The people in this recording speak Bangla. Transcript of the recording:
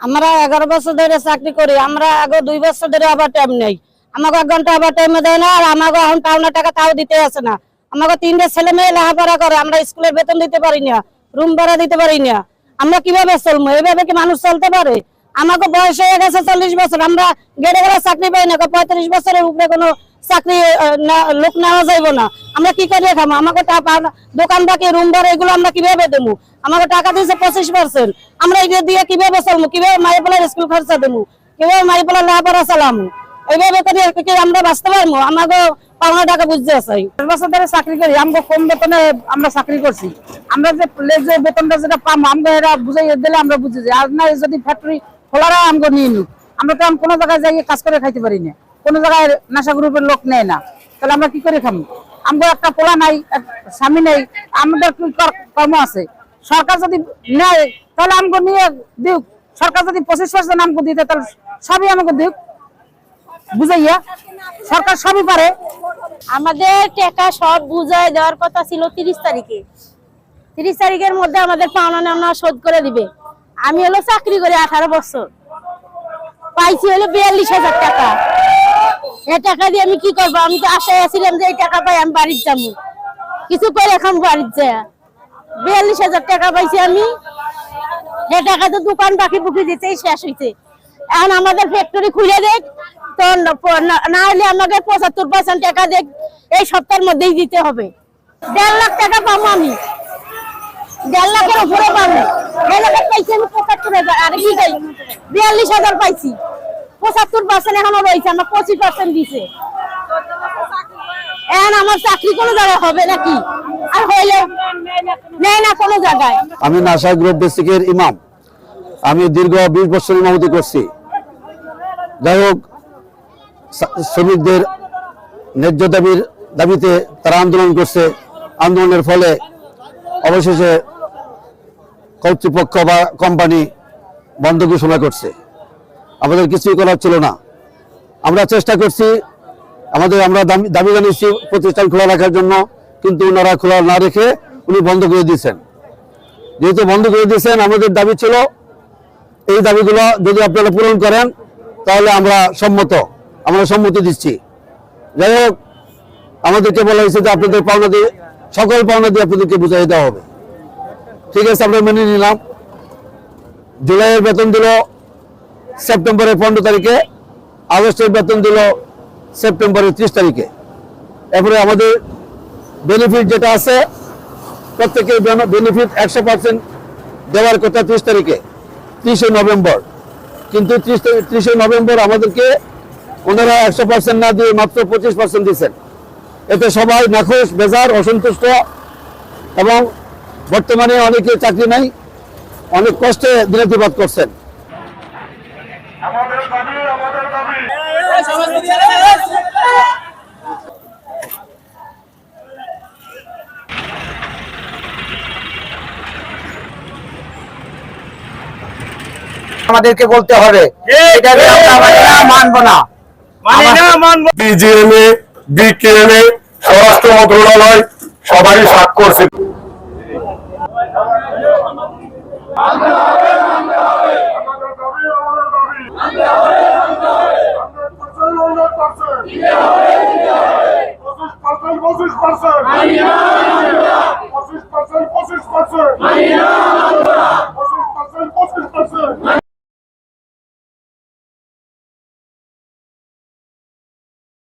আমরা এগারো বছর ধরে চাকরি করি, আমরা আগে দুই বছর ধরে আবার টাইম নেই। আমাকে এক ঘণ্টা আবার টাইমে দেয় না, আর আমাকে এখন পাওনা টাকা তাও দিতে আসে না। আমাকে তিনটে ছেলে মেয়ে লেখাপড়া করে, আমরা স্কুলের বেতন দিতে পারি না রুম ভাড়া দিতে পারি না। আমরা কীভাবে চলবো এইভাবে কি মানুষ চলতে পারে? আমাকে বয়স হয়ে গেছে চল্লিশ বছর, আমরা গেড়ে গেলে চাকরি পাই না পঁয়ত্রিশ বছরের উপরে কোনো চাকরি লোক নেওয়া যাইবো না। আমরা কি করে খাব আমাকে দোকান বাকি রুম ভাড়া, এগুলো আমরা কীভাবে দেবো? আমাকে টাকা দিয়েছে পঁচিশ পার্সেন্ট আমরা এটা দিয়ে কীভাবে চলবো? কীভাবে মাই বলার স্কুল খরচা দেবো? কীভাবে মাই বলার লেখাপড়া চালামু? এইভাবে করে আমরা বাঁচতে পারব? আমাকে পাওনা টাকা বুঝতে দশ বছর ধরে চাকরি করি, আমগো কম বেতনে আমরা চাকরি করছি। আমরা যে যে বেতনটা যেটা পাম, আমগো এরা বুঝাই দিলে আমরা বুঝি যে, আর না, যদি ফ্যাক্টরি খোলারা আমগো নিয়ে নিক আমরা তো কোনো জায়গায় যাই কাজ করে খাইতে পারি না। কোনো জায়গায় নাশা গ্রুপের লোক নেয় না। তাহলে আমরা কি করে খাব আমগো একটা পোলা নাই স্বামী নেই, আমাদের কি কর্ম আছে? সরকার যদি নেয়, তাহলে আমাকে নিয়ে দিক সরকার যদি পঁচিশ পার্সেন্ট আমাকে দিতে, তাহলে সবই আমাকে দিক বুঝাইয়া? সরকার সবই পারে। আমাদের টাকা সব বুঝায় দেওয়ার কথা ছিল তিরিশ তারিখে। তিরিশ তারিখের মধ্যে আমাদের পাওনা নামনা শোধ করে দিবে। আমি হলো চাকরি করি আঠারো বছর। পাইছি হলো বিয়াল্লিশ হাজার টাকা। এই টাকা দিয়ে আমি কি করব? আমি তো আশায় আছিলাম যে এই টাকা পাই আমি বাড়ির যাব। কিছু করে এখন বাড়ির যায়। বিয়াল্লিশ হাজার টাকা পাইছি আমি। এই টাকা তো দোকান বাকি বুকি দিতেই শেষ হয়েছে এখন আমাদের ফ্যাক্টরি খুলে দেখ, তো না হলে আমাকে পঁচাত্তর পার্সেন্ট টাকা দেখ, এই সপ্তাহের মধ্যেই দিতে হবে। দেড় লাখ টাকা পাবো আমি। দেড় লাখের উপরে পাবো। দেড় লাখের পাইছি আমি পঁচাত্তর হাজার, আর কি বিয়াল্লিশ হাজার পাইছি। পঁচাত্তর পার্সেন্ট এখনও রয়েছে পঁচিশ পার্সেন্ট দিছে। এখন আমার চাকরি কোনো জায়গায় হবে নাকি? আর হইলে না কোনো জায়গায়। আমি নাসা গ্রুপ বেসিকের ইমাম। আমি দীর্ঘ বিশ বছর ইমামতি করছি। যাই হোক শ্রমিকদের ন্যায্য দাবির দাবিতে তারা আন্দোলন করছে। আন্দোলনের ফলে অবশেষে কর্তৃপক্ষ বা কোম্পানি বন্ধ ঘোষণা করছে। আমাদের কিছুই করার ছিল না। আমরা চেষ্টা করছি, আমাদের, আমরা দাবি- দাবি জানিয়েছি প্রতিষ্ঠান খোলা রাখার জন্য, কিন্তু ওনারা খোলা না রেখে উনি বন্ধ করে দিয়েছেন। যেহেতু বন্ধ করে দিয়েছেন, আমাদের দাবি ছিল, এই দাবিগুলো যদি আপনারা পূরণ করেন, তাহলে আমরা সম্মত, আমরা সম্মতি দিচ্ছি। যাই হোক, আমাদেরকে বলা হয়েছে যে আপনাদের পাওনা দিয়ে, সকল পাওনা দিয়ে আপনাদেরকে বুঝাই দেওয়া হবে। ঠিক আছে, আমরা মেনে নিলাম। জুলাইয়ের বেতন দিল সেপ্টেম্বরের পনেরো তারিখে, আগস্টের বেতন দিল সেপ্টেম্বরের ত্রিশ তারিখে। এরপরে আমাদের বেনিফিট যেটা আছে, প্রত্যেকের বেনিফিট একশো পার্সেন্ট দেওয়ার কথা ত্রিশ তারিখে, ত্রিশে নভেম্বর। কিন্তু ত্রিশ ত্রিশে নভেম্বর আমাদেরকে ওনারা একশো পার্সেন্ট না দিয়ে মাত্র পঁচিশ পার্সেন্ট দিচ্ছেন। এতে সবাই নাখোশ, বেজার, অসন্তুষ্ট এবং বর্তমানে অনেকে চাকরি নাই, অনেক কষ্টে দিনাতিপাত করছেন। আমাদের দাবি আমাদের দাবি। আমাদেরকে বলতে হবে এটা যে আমরা না, মানবো না। মানি না বিজিএমএ বিকেএমএ স্বরাষ্ট্র মন্ত্রণালয় সবাই স্বাক্ষর করছে পঁচিশ পার্সেন্ট পঁচিশ পার্সেন্ট পঁচিশ পার্সেন্ট